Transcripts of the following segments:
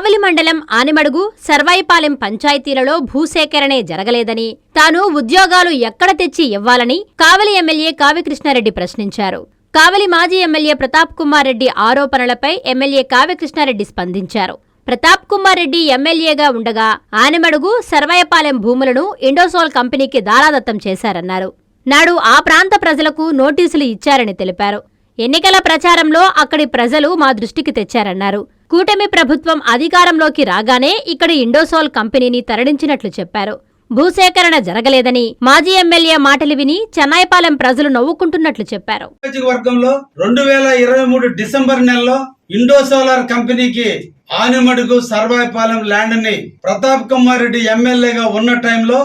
కావలి మండలం ఆనిమడుగు సర్వాయిపాలెం పంచాయతీలలో భూసేకరణే జరగలేదని తాను ఉద్యోగాలు ఎక్కడ తెచ్చి ఇవ్వాలని కావలి ఎమ్మెల్యే కావ్యకృష్ణారెడ్డి ప్రశ్నించారు. కావలి మాజీ ఎమ్మెల్యే ప్రతాప్ కుమార్ రెడ్డి ఆరోపణలపై ఎమ్మెల్యే కావ్యకృష్ణారెడ్డి స్పందించారు. ప్రతాప్ కుమార్ రెడ్డి ఎమ్మెల్యేగా ఉండగా ఆనమడుగు సర్వాయపాలెం భూములను ఇండోసోల్ కంపెనీకి దారాదత్తం చేశారన్నారు. నాడు ఆ ప్రాంత ప్రజలకు నోటీసులు ఇచ్చారని తెలిపారు. ఎన్నికల ప్రచారంలో అక్కడి ప్రజలు మా దృష్టికి తెచ్చారన్నారు. కూటమి ప్రభుత్వం అధికారంలోకి రాగానే ఇక్కడి ఇండోసోల్ కంపెనీని తరలించినట్లు చెప్పారు. భూసేకరణ జరగలేదని మాజీ ఎమ్మెల్యే మాటలు విని చెన్నాయిపాలెం ప్రజలు నవ్వుకుంటున్నట్లు చెప్పారు. నియోజకవర్గంలో రెండు వేల ఇరవై మూడు డిసెంబర్ నెలలో ఇండో సోలార్ కంపెనీకి ఆనిమడుగు సర్వాయిపాలెం ల్యాండ్ని ప్రతాప్ కుమార్ రెడ్డి ఎమ్మెల్యేగా ఉన్న టైంలో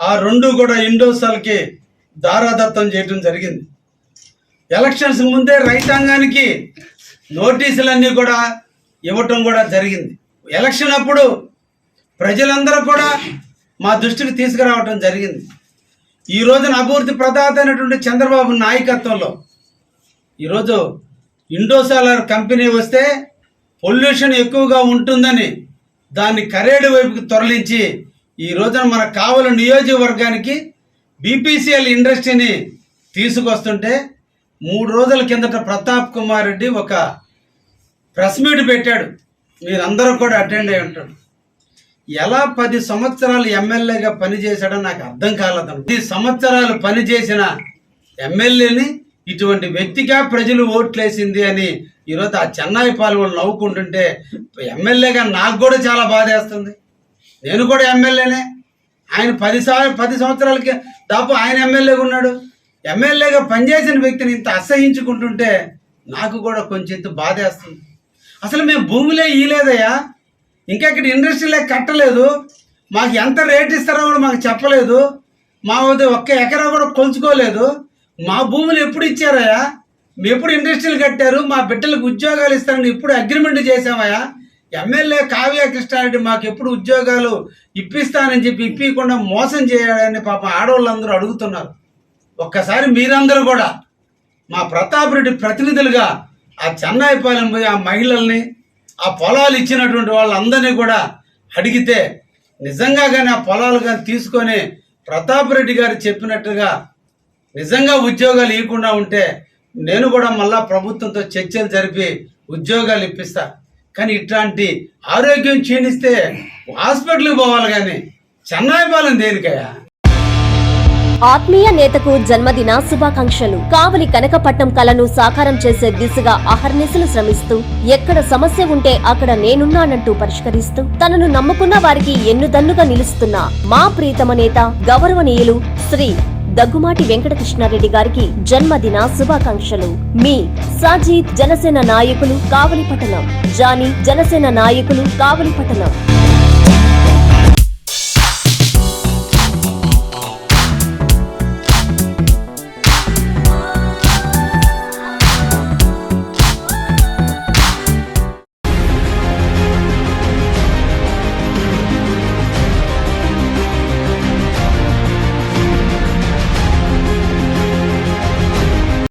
ఆ రెండు కూడా ఇండోసాల్కి దారాదత్తం చేయడం జరిగింది. ఎలక్షన్స్ ముందే రైతాంగానికి నోటీసులన్నీ కూడా ఇవ్వటం కూడా జరిగింది. ఎలక్షన్ అప్పుడు ప్రజలందరూ కూడా మా దృష్టికి తీసుకురావటం జరిగింది. ఈ రోజున అభివృద్ధి ప్రదాత అయినటువంటి చంద్రబాబు నాయకత్వంలో ఈరోజు ఇండోసాలర్ కంపెనీ వస్తే పొల్యూషన్ ఎక్కువగా ఉంటుందని దాన్ని కరేడు వైపుకి తరలించి ఈ రోజున మన కావలి నియోజకవర్గానికి బీపీసీఎల్ ఇండస్ట్రీని తీసుకొస్తుంటే మూడు రోజుల కిందట ప్రతాప్ కుమార్ రెడ్డి ఒక ప్రెస్ మీట్ పెట్టాడు. మీరందరూ కూడా అటెండ్ అయి ఉంటాడు ఎలా పది సంవత్సరాలు ఎమ్మెల్యేగా పనిచేశాడో నాకు అర్థం కాలేదు పది సంవత్సరాలు పనిచేసిన ఎమ్మెల్యేని ఇటువంటి వ్యక్తిగా ప్రజలు ఓట్లేసింది అని ఈరోజు ఆ చెన్నై పాల్గొని నవ్వుకుంటుంటే ఎమ్మెల్యేగా నాకు కూడా చాలా బాధేస్తుంది నేను కూడా ఎమ్మెల్యేనే. ఆయన పది పది సంవత్సరాలకి దాపు ఆయన ఎమ్మెల్యేగా ఉన్నాడు. ఎమ్మెల్యేగా పనిచేసిన వ్యక్తిని ఇంత అసహించుకుంటుంటే నాకు కూడా కొంచెం ఇంత బాధేస్తుంది అసలు మేము భూమిలో ఇయలేదయ్యా ఇంకా ఇక్కడ ఇండస్ట్రీలే కట్టలేదు. మాకు ఎంత రేట్ ఇస్తారో కూడా మాకు చెప్పలేదు. మా వద్ద ఒక్క ఎకరా కూడా కొలుచుకోలేదు. మా భూములు ఎప్పుడు ఇచ్చారయ్యా? మేము ఎప్పుడు ఇండస్ట్రీలు కట్టారు? మా బిడ్డలకు ఉద్యోగాలు ఇస్తారని ఇప్పుడు అగ్రిమెంట్ చేసామయ్యా ఎమ్మెల్యే కావ్య కృష్ణారెడ్డి మాకు ఎప్పుడు ఉద్యోగాలు ఇప్పిస్తానని చెప్పి ఇప్పకుండా మోసం చేయాలని పాప ఆడవాళ్ళందరూ అడుగుతున్నారు. ఒక్కసారి మీరందరూ కూడా మా ప్రతాప్ రెడ్డి ప్రతినిధులుగా ఆ చెన్నాయిపాలెం పోయి ఆ మహిళల్ని ఆ పొలాలు ఇచ్చినటువంటి వాళ్ళందరినీ కూడా అడిగితే నిజంగా కానీ ఆ పొలాలు కానీ తీసుకొని ప్రతాప్ రెడ్డి గారు చెప్పినట్టుగా నిజంగా ఉద్యోగాలు ఇవ్వకుండా ఉంటే నేను కూడా మళ్ళా ప్రభుత్వంతో చర్చలు జరిపి ఉద్యోగాలు ఇప్పిస్తా. కానీ ఇట్లాంటి ఆరోగ్యం క్షీణిస్తే హాస్పిటల్కి పోవాలి కానీ చెన్నాయిపాలెం దేనికయ్యా? ఆత్మీయ నేతకు జన్మదిన శుభాకాంక్షలు. కావలి కనకపట్నం కలను సాకారం చేసే దిశగా అహర్నిశలు శ్రమిస్తూ ఎక్కడ సమస్య ఉంటే అక్కడ నేనున్నానంటూ పరిష్కరిస్తూ తనను నమ్ముకున్న వారికి ఎన్నుదన్నుగా నిలుస్తున్న మా ప్రీతమ నేత గౌరవనీయులు శ్రీ దగ్గుమాటి వెంకటకృష్ణారెడ్డి గారికి జన్మదిన శుభాకాంక్షలు. మీ సాజీద్ జనసేన నాయకులు కావలిపట్టణం జానీ జనసేన నాయకులు కావలిపట్టణం